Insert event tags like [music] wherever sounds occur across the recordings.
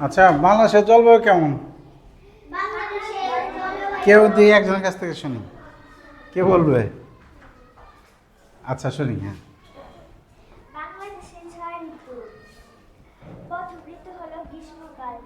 আচ্ছা বাংলাদেশের জলবায়ু কেমন? কেউ দিয়ে একজনের কাছ থেকে শুনি। কে বলবে? আচ্ছা শুনি হ্যাঁ। গ্রীষ্মকাল।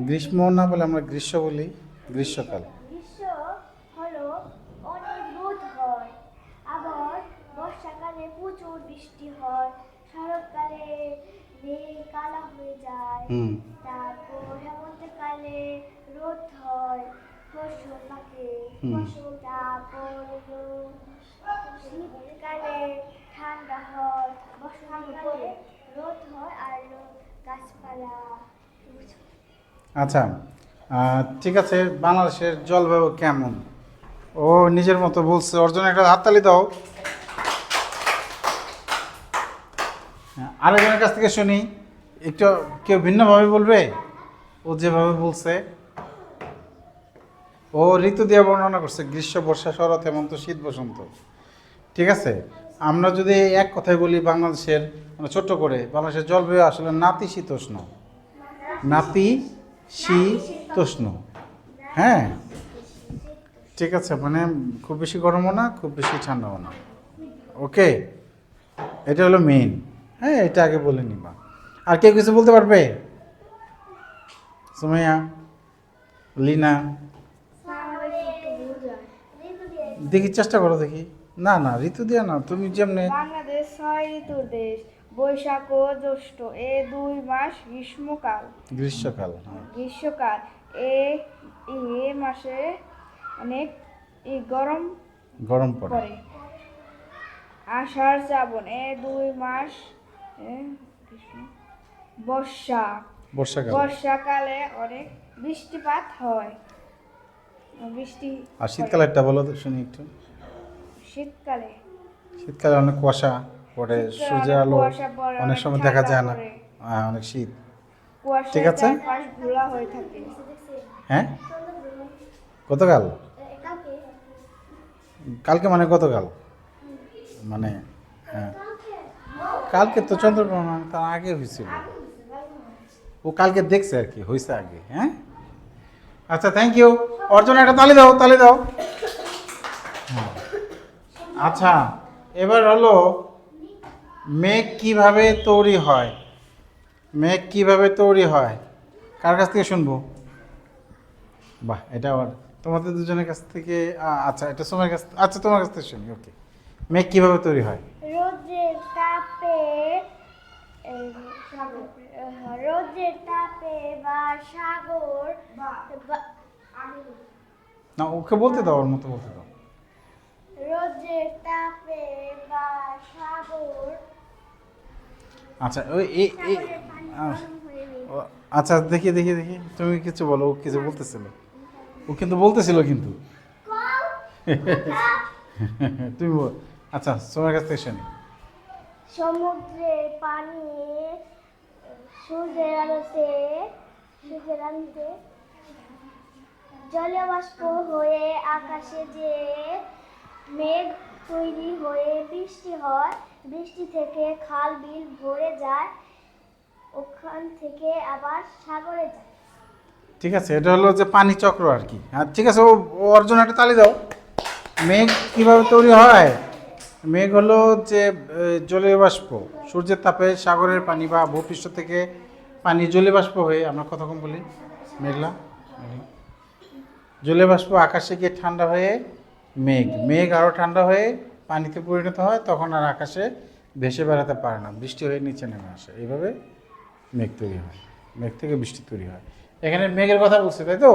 গ্রীষ্ম না বলে আমরা গ্রীষ্ম বলি গ্রীষ্মকাল গ্রীষ্ম হলো অনেক রোদ হয় আবার বর্ষাকালে প্রচুর বৃষ্টি হয় শরৎকালে মেঘ কালা হয়ে যায় হুম। তারপর রোদ হয় ফসল পাকে হুম। ফসল তারপর শীতকালে ঠান্ডা হয় বসন্তকালে রোদ হয় আর গাছপালা। আচ্ছা ঠিক আছে বাংলাদেশের জলবায়ু কেমন? ও নিজের মতো বলছে অর্জন একটা হাততালি দাও। আরেকজনের কাছ থেকে শুনি। একটু কেউ ভিন্নভাবে বলবে? ও যেভাবে বলছে। ও ঋতু দিয়ে বর্ণনা করছে, গ্রীষ্ম, বর্ষা, শরৎ, হেমন্ত, শীত, বসন্ত। ঠিক আছে? আমরা যদি এক কথায় বলি বাংলাদেশের মানে ছোট্ট করে, বাংলাদেশের জলবায়ু আসলে নাতিশীতোষ্ণ নাতি শীতোষ্ণ। হ্যাঁ? ঠিক আছে মানে খুব বেশি গরমও না, খুব বেশি ঠান্ডাও না। ওকে? এটা হলো মেইন হ্যাঁ এটা আগে বলে নিবা। আর কেউ কিছু বলতে পারবে? সুমাইয়া লিনা। দেখি চেষ্টা করো দেখি। না না ঋতু দিয়া না তুমি যেমনি বাংলাদেশ ছয় ঋতুর দেশ বৈশাখ ও জ্যৈষ্ঠ এ দুই মাস গ্রীষ্মকাল। গ্রীষ্মকাল হ্যাঁ। গ্রীষ্মকাল এ এ মাসে অনেক গরম গরম পড়ে। আষাঢ় শ্রাবণ এ দুই মাস বর্ষা। বর্ষাকাল। বর্ষাকালে অনেক বৃষ্টিপাত হয়। বৃষ্টি আর শীতকালেরটা বলো তো শুনি একটু। শীতকালে। শীতকালে অনেক কুয়াশা পড়ে সূর্যের আলো অনেক সময় দেখা যায় না। হ্যাঁ, অনেক শীত। ঠিক আছে। হয়ে গতকাল কালকে কালকে মানে গতকাল মানে হ্যাঁ। কালকে তো চন্দ্রগ্রহণ তার আগে হয়েছিল। ও কালকে দেখছে আর কি হয়েছে আগে হ্যাঁ? আচ্ছা থ্যাংক ইউ অর্জন, একটা তালি দাও তালি দাও। আচ্ছা এবার হলো, মেঘ কীভাবে তৈরি হয়? মেঘ কীভাবে তৈরি হয়? কার কাছ থেকে শুনব? বাহ, এটা আবার তোমাদের দুজনের কাছ থেকে আচ্ছা এটা সময়ের কাছ আচ্ছা তোমার কাছ থেকে শুনি ওকে মেঘ কীভাবে তৈরি হয়? রোদের তাপে রোদের তাপে বা সাগর না ওকে বলতে দাও ওর মতো বলতে দাও। রোদের তাপে বা সাগর আচ্ছা ওই এই আচ্ছা দেখি দেখি দেখি তুমি কিছু বলো ও কিছু বলতেছিল। ও কিন্তু বলতেছিল কিন্তু। [laughs] তুমি আচ্ছা সময়ের কাছ থেকে শুনি। সমুদ্রের পানি সূর্যের জলীয় বাষ্প হয়ে আকাশে যে মেঘ তৈরি হয়ে বৃষ্টি হয়, বৃষ্টি থেকে খাল, বিল ভরে যায়, ওখান থেকে আবার সাগরে যায়। ঠিক আছে, এটা হলো যে পানি চক্র আর কি। হ্যাঁ ঠিক আছে ও অর্জন একটা তালি দাও। মেঘ কীভাবে তৈরি হয়? মেঘ হলো যে জলীয় বাষ্প। সূর্যের তাপে সাগরের পানি বা ভূপৃষ্ঠ থেকে পানি জলীয় বাষ্প হয়ে, আমরা কতক্ষণ বলি, মেঘলা। জলীয় বাষ্প আকাশে গিয়ে ঠান্ডা হয়ে মেঘ। মেঘ আরও ঠান্ডা হয়ে পানিতে পরিণত হয়, তখন আর আকাশে ভেসে বেড়াতে পারে না। বৃষ্টি হয়ে নিচে নেমে আসে। এইভাবে মেঘ তৈরি হয়। মেঘ থেকে বৃষ্টি তৈরি হয়। এখানে মেঘের কথা বলছে, তাই তো?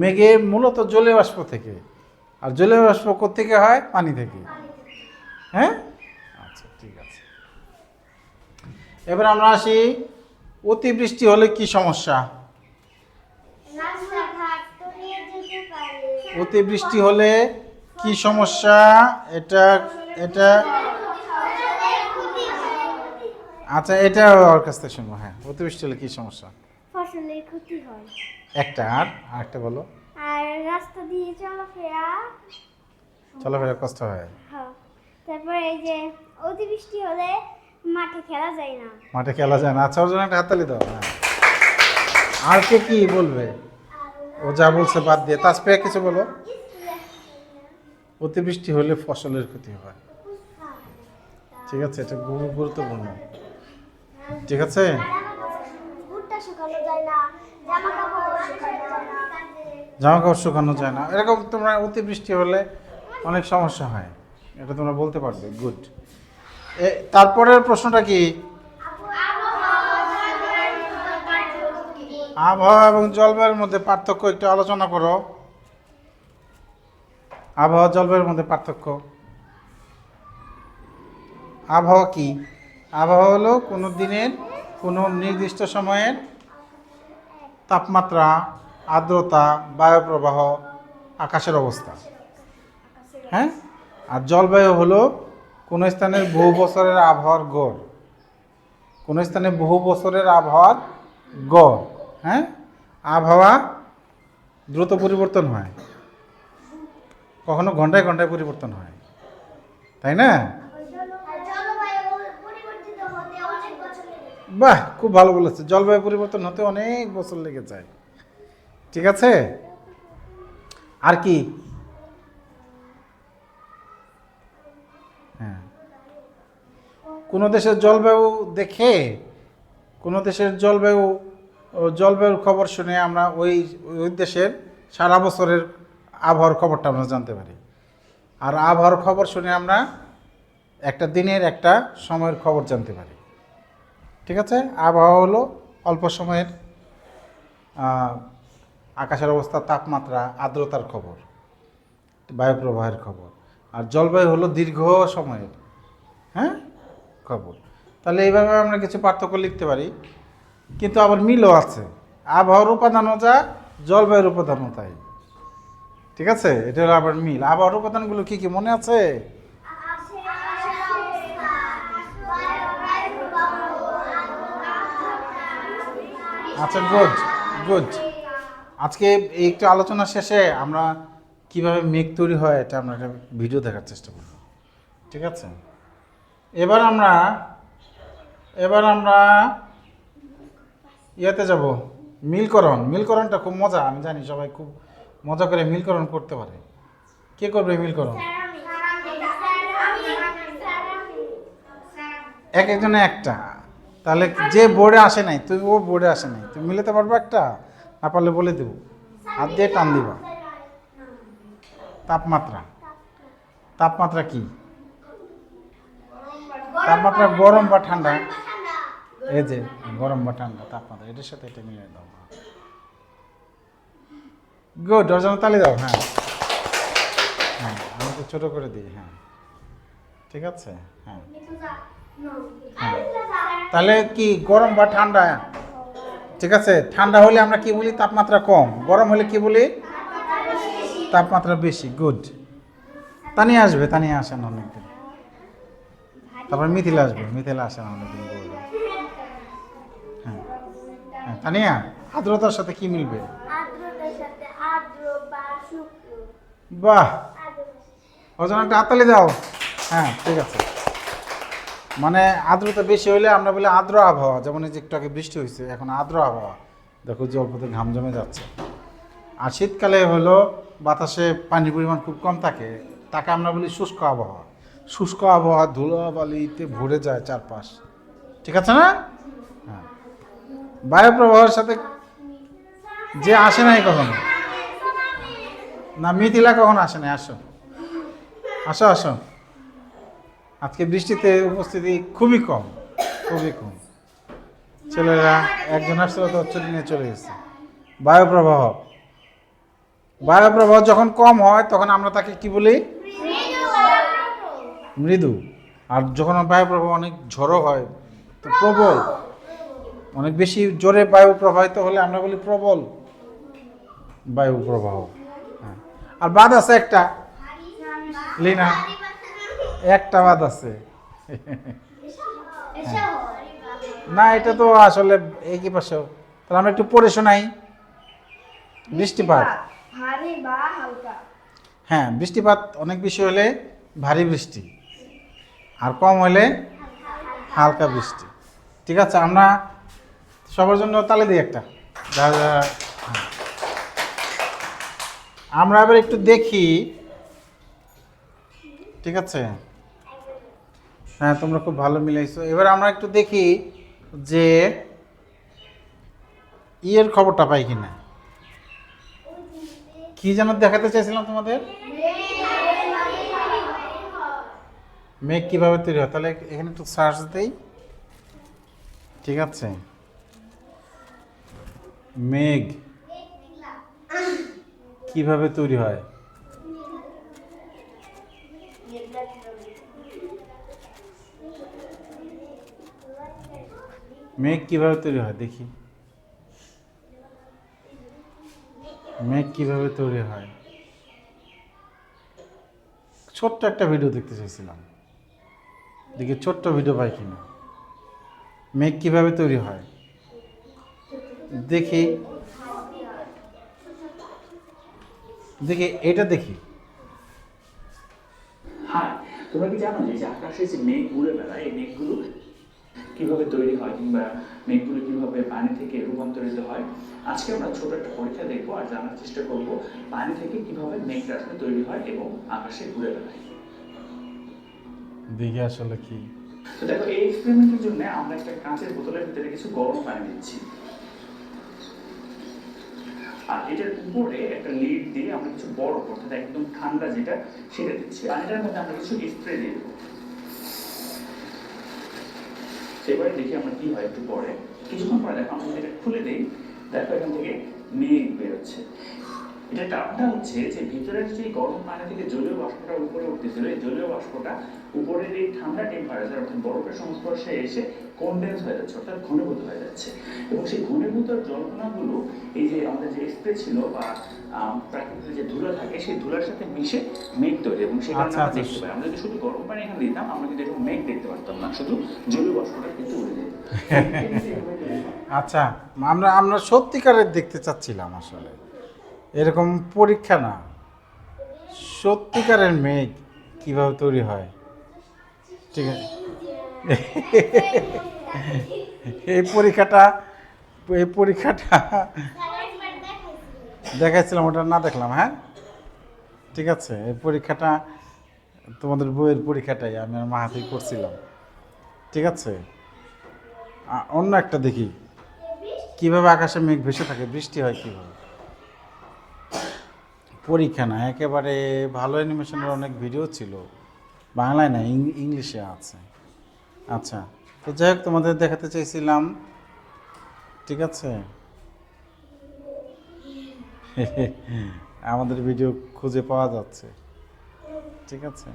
মেঘে মূলত জলীয় বাষ্প থেকে। আর জলীয় বাষ্প থেকে হয়? পানি থেকে। হ্যাঁ? আচ্ছা ঠিক আছে। এবার আমরা আসি অতিবৃষ্টি হলে কি সমস্যা? অতিবৃষ্টি হলে কি সমস্যা? এটা এটা আচ্ছা এটা ওর কাছ থেকে শুনব হ্যাঁ। অতিবৃষ্টি হলে কি সমস্যা? ফসলের ক্ষতি হয়। একটা আর আরেকটা বলো। আর রাস্তা দিয়ে চলাফেরা চলাফেরা কষ্ট হয়। হ্যাঁ। তারপর এই যে অতিবৃষ্টি হলে মাঠে খেলা যায় না। মাঠে খেলা যায় না। আচ্ছা ওর জন্য একটা হাততালি দাও। হ্যাঁ। আর কে কি বলবে? ও যা বলছে বাদ দিয়ে। তাসপিয়া কিছু বলো। অতিবৃষ্টি হলে ফসলের ক্ষতি হয়। ঠিক আছে এটা খুব গুরুত্বপূর্ণ। ঠিক আছে? জামা কাপড় শুকানো যায় না। এরকম তোমরা অতিবৃষ্টি হলে অনেক সমস্যা হয়। এটা তোমরা বলতে পারবে গুড তারপরের প্রশ্নটা কি? আবহাওয়া এবং জলবায়ুর মধ্যে পার্থক্য একটু আলোচনা করো। আবহাওয়া, জলবায়ুর মধ্যে পার্থক্য। আবহাওয়া কি? আবহাওয়া হলো কোনো দিনের কোনো নির্দিষ্ট সময়ের তাপমাত্রা, আর্দ্রতা, বায়ুপ্রবাহ, আকাশের অবস্থা। হ্যাঁ? আর জলবায়ু হলো কোনো স্থানের বহু বছরের আবহাওয়ার গড়। কোনো স্থানে বহু বছরের আবহাওয়ার গড় হ্যাঁ? আবহাওয়া দ্রুত পরিবর্তন হয়। কখনো ঘন্টায় ঘন্টায় পরিবর্তন হয়। তাই না। বাহ, খুব ভালো বলেছে। জলবায়ু পরিবর্তন হতে অনেক বছর লেগে যায়। ঠিক আছে? আর কি? কোনো দেশের জলবায়ু দেখে, কোনো দেশের জলবায়ু, জলবায়ুর খবর শুনে আমরা ওই ওই দেশের সারা বছরের আবহাওয়ার খবরটা আমরা জানতে পারি। আর আবহাওয়ার খবর শুনে আমরা একটা দিনের একটা সময়ের খবর জানতে পারি। ঠিক আছে? আবহাওয়া হলো অল্প সময়ের আকাশের অবস্থা, তাপমাত্রা, আর্দ্রতার খবর, বায়ুপ্রবাহের খবর। আর জলবায়ু হলো দীর্ঘ সময়ের হ্যাঁ? খবর তাহলে এইভাবে আমরা কিছু পার্থক্য লিখতে পারি। কিন্তু আবার মিলও আছে। আবহাওয়ার উপাদানও যা জলবায়ুর উপাদানও তাই ঠিক আছে? এটা হলো আবার মিল। আবহাওয়ার উপাদানগুলো কি কি মনে আছে? আচ্ছা গুড গুড আজকে এই একটু আলোচনা শেষে আমরা কীভাবে মেঘ তৈরি হয় এটা আমরা একটা ভিডিও দেখার চেষ্টা করব। ঠিক আছে? এবার আমরা এবার আমরা ইয়েতে যাব, মিলকরণ। মিলকরণটা খুব মজা, আমি জানি সবাই খুব মজা করে মিলকরণ করতে পারে। কে করবে মিলকরণ? এক একজনে একটা। তাহলে যে বোর্ডে আসে নাই তুই ও বোর্ডে আসে নাই। তুমি মিলাতে পারবে একটা? না পারলে বলে দেবো। হাত দিয়ে টান দিবা। তাপমাত্রা। তাপমাত্রা কি? তাপমাত্রা গরম বা ঠান্ডা? এই যে গরম বা ঠান্ডা তাপমাত্রা এটার সাথে এটা মিলিয়ে দাও গুড ডজন তালি দাও হ্যাঁ। হ্যাঁ আমি তো ছোটো করে দিই হ্যাঁ। ঠিক আছে? হ্যাঁ। হ্যাঁ। তাহলে কি গরম বা ঠান্ডা? ঠিক আছে ঠান্ডা হলে আমরা কি বলি? তাপমাত্রা কম। গরম হলে কি বলি? তাপমাত্রা বেশি। গুড তানিয়ে আসবে তানিয়ে আসেন অনেকদিন। তারপর মিথিলা আসবে মিথিলা অনেকদিন বলবে। হ্যাঁ হ্যাঁ তানিয়া আর্দ্রতার সাথে কি মিলবে? বাহ! ওজন একটা হাততালি দাও। হ্যাঁ ঠিক আছে। মানে আর্দ্রতা বেশি হলে আমরা বলি আর্দ্র আবহাওয়া যেমন এই যে একটু আগে বৃষ্টি হয়েছে এখন আর্দ্র আবহাওয়া। দেখো যে অল্পতে ঘাম জমে যাচ্ছে। আর শীতকালে হলো বাতাসে পানির পরিমাণ খুব কম থাকে তাকে আমরা বলি শুষ্ক আবহাওয়া। শুষ্ক আবহাওয়া ধুলো বালিতে ভরে যায় চারপাশ। ঠিক আছে না? হ্যাঁ। বায়ু প্রবাহের সাথে যে আসে নাই কখনো? না, মিথিলা কখনো আসে নাই? আসো। আসো আসো। আজকে বৃষ্টিতে উপস্থিতি খুবই কম খুবই কম। ছেলেরা একজন আসছিল তো ছুটি নিয়ে চলে গেছে। বায়ু প্রবাহ বায়ু প্রবাহ যখন কম হয়, তখন আমরা তাকে কি বলি? মৃদু। আর যখন বায়ু বায়ুপ্রবাহ অনেক ঝড়ো হয় তো প্রবল। অনেক বেশি জোরে বায়ু প্রবাহিত হলে আমরা বলি প্রবল বায়ু প্রবাহ। হ্যাঁ। আর বাদ আছে একটা। লিনা একটা বাদ আছে। না এটা তো আসলে একই পাশেও। তাহলে আমরা একটু পড়ে শোনাই। বৃষ্টিপাত। হ্যাঁ বৃষ্টিপাত অনেক বেশি হলে ভারী বৃষ্টি। আর কম হলে হালকা বৃষ্টি। ঠিক আছে, আমরা সবার জন্য তালে দিই একটা। হ্যাঁ। আমরা এবার একটু দেখি। ঠিক আছে? হ্যাঁ তোমরা খুব ভালো মিলাইছো। এবার আমরা একটু দেখি যে ইয়ের খবরটা পাই কিনা। কি যেন দেখাতে চাইছিলাম তোমাদের? মেঘ কীভাবে তৈরি হয়? তাহলে এখানে একটু সার্চ দেই। ঠিক আছে? মেঘ কীভাবে তৈরি হয়? মেঘ কীভাবে তৈরি হয়? দেখি। মেঘ কীভাবে তৈরি হয়? ছোট্ট একটা ভিডিও দেখতে চাইছিলাম। দেখি ছোট্ট ভিডিও পাই কিনা। মেঘ কীভাবে তৈরি হয়? দেখি। দেখি, এটা দেখি। হ্যাঁ তোমরা কি জানো যে আকাশে যে মেঘ ঘুরে বেড়ায়, এই মেঘগুলো কীভাবে তৈরি হয় কিংবা মেঘগুলো কীভাবে পানি থেকে রূপান্তরিত হয়? আজকে আমরা ছোট একটা পরীক্ষা দেখব আর জানার চেষ্টা করব পানি থেকে কীভাবে মেঘ আসলে তৈরি হয় এবং আকাশে ঘুরে বেড়ায়। দেখি আসলে কি। দেখো, এই এক্সপেরিমেন্টের জন্য আমরা একটা কাঁচের বোতলের ভিতরে কিছু গরম পানি দিচ্ছি। আর এটার উপরে একটা লিড দিয়ে আমরা কিছু বরফ অর্থাৎ একদম ঠান্ডা যেটা, সেটা দিচ্ছি। পানিটার মধ্যে আমরা কিছু স্প্রে দিয়ে দেবো। সেবারে দেখি আমরা কি হয় একটু পরে। কিছুক্ষণ পরে দেখো, আমরা যদি এটা খুলে দিই, দেখো এখান থেকে মেঘ বেরোচ্ছে। এটা কারণটা হচ্ছে যে ভিতরের যে গরম পানি থেকে জলীয় বাষ্পটা উপরে উঠতেছিল এই জলীয় বাষ্পটা উপরের এই ঠান্ডা টেম্পারেচার অর্থাৎ বরফের সংস্পর্শে এসে কনডেন্স হয়ে যাচ্ছে অর্থাৎ ঘনীভূত হয়ে যাচ্ছে। এবং সেই ঘনীভূত জলকণাগুলো এই যে আমাদের যে স্প্রে ছিল বা প্রাকৃতিক যে ধুলা থাকে সেই ধুলার সাথে মিশে মেঘ তৈরি এবং সেই কারণে আচ্ছা, আমরা আচ্ছা। দেখতে পাই। আমরা যদি শুধু গরম পানি এখানে দিতাম আমরা কিন্তু এরকম মেঘ দেখতে পারতাম না শুধু জলীয় বাষ্পটা কিন্তু উড়ে যেত। [laughs] আচ্ছা আমরা আমরা সত্যিকারের দেখতে চাচ্ছিলাম আসলে। এরকম পরীক্ষা না। সত্যিকারের মেঘ কীভাবে তৈরি হয়? ঠিক আছে। এই পরীক্ষাটা এই পরীক্ষাটা দেখাইছিলাম, ওটা না দেখলাম হ্যাঁ? ঠিক আছে, এই পরীক্ষাটা, তোমাদের বইয়ের পরীক্ষাটাই আমি আমার হাতেই করছিলাম। ঠিক আছে? অন্য একটা দেখি। কীভাবে আকাশে মেঘ ভেসে থাকে, বৃষ্টি হয় কীভাবে? পরীক্ষা না, একেবারে ভালো অ্যানিমেশনের অনেক ভিডিও ছিল। বাংলায় না ইংলিশে আছে। আচ্ছা তো যাই হোক, তোমাদের দেখাতে চাইছিলাম। ঠিক আছে? [laughs] আমাদের ভিডিও খুঁজে পাওয়া যাচ্ছে। ঠিক আছে?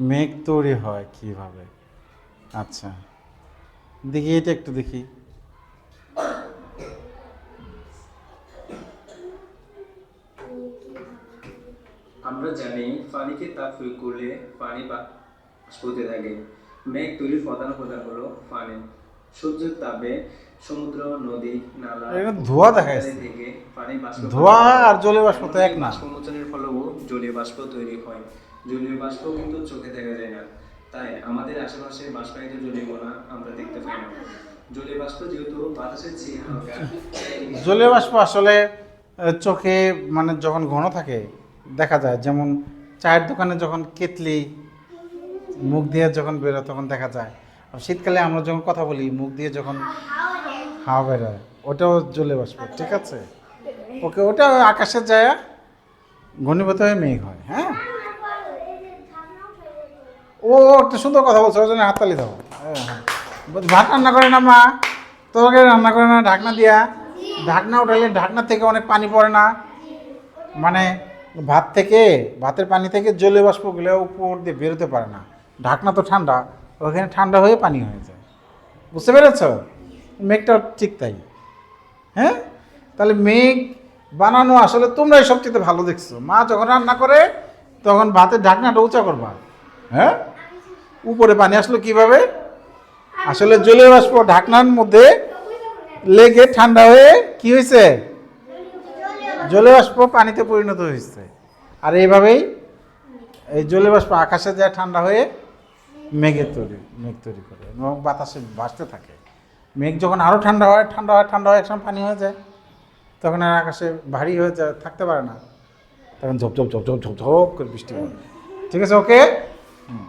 মেঘ তৈরি হয় কীভাবে? আচ্ছা দেখি, এটা একটু দেখি। আমরা জানি পানিকে তাপ প্রয়োগ করলে পানি বাষ্প হতে থাকে। মেঘ তৈরির প্রধান উপাদান হলো পানি। সূর্যের তাপে সমুদ্র নদী নালা ধোঁয়া দেখা থেকে পানি বাষ্প ধোঁয়া আর জলীয় বাষ্প তো এক না। বাষ্পমোচনের ফলেও জলীয় বাষ্প তৈরি হয়। জলীয় বাষ্প কিন্তু চোখে দেখা যায় না। তাই আমাদের আশেপাশে বাষ্পায়িত জলীয় কণা আমরা দেখতে পাই না। জলীয় বাষ্প যেহেতু বাতাসের চেয়ে হালকা জলীয় বাষ্প আসলে চোখে মানে যখন ঘন থাকে দেখা যায় যেমন চায়ের দোকানে যখন কেতলি মুখ দিয়ে যখন বেরোয় তখন দেখা যায়। আর শীতকালে আমরা যখন কথা বলি মুখ দিয়ে যখন হাওয়া বেরোয় ওটাও জ্বলে বাষ্প ঠিক আছে? ওকে ওটা আকাশে যায় ঘনীভূত হয়ে মেঘ হয় হ্যাঁ? ও একটা সুন্দর কথা বলছো ওই জন্য হাততালি দাও। হ্যাঁ, হ্যাঁ। ভাত রান্না করে না মা? তোকে রান্না করে না ঢাকনা দিয়া? ঢাকনা উঠালে ঢাকনা থেকে অনেক পানি পড়ে না? মানে ভাত থেকে, ভাতের পানি থেকে জলীয় বাষ্পগুলো উপর দিয়ে বেরোতে পারে না। ঢাকনা তো ঠান্ডা, ওখানে ঠান্ডা হয়ে পানি হয়ে যায়। বুঝতে পেরেছ? মেঘটা ঠিক তাই। হ্যাঁ? তাহলে মেঘ বানানো আসলে তোমরাই সবচেয়ে ভালো দেখছ। মা যখন রান্না করে, তখন ভাতের ঢাকনাটা উঁচা করবা। হ্যাঁ? উপরে পানি আসলো কীভাবে? আসলে জলীয় বাষ্প ঢাকনার মধ্যে লেগে ঠান্ডা হয়ে কি হয়েছে? জলীয় বাষ্প পানিতে পরিণত হয়েছে। আর এইভাবেই এই জলীয় বাষ্প আকাশে যায় ঠান্ডা হয়ে মেঘের তৈরি, মেঘ তৈরি করে এবং বাতাসে ভাসতে থাকে। মেঘ যখন আরও ঠান্ডা হয় ঠান্ডা হয় ঠান্ডা হয় একসময় পানি হয়ে যায়। তখন আর আকাশে ভারী হয়ে যায়, থাকতে পারে না। তখন ঝপ ঝপ ঝপ ঝপ ঝপ ঝপ করে বৃষ্টি হয় ঠিক আছে, ওকে? হুম।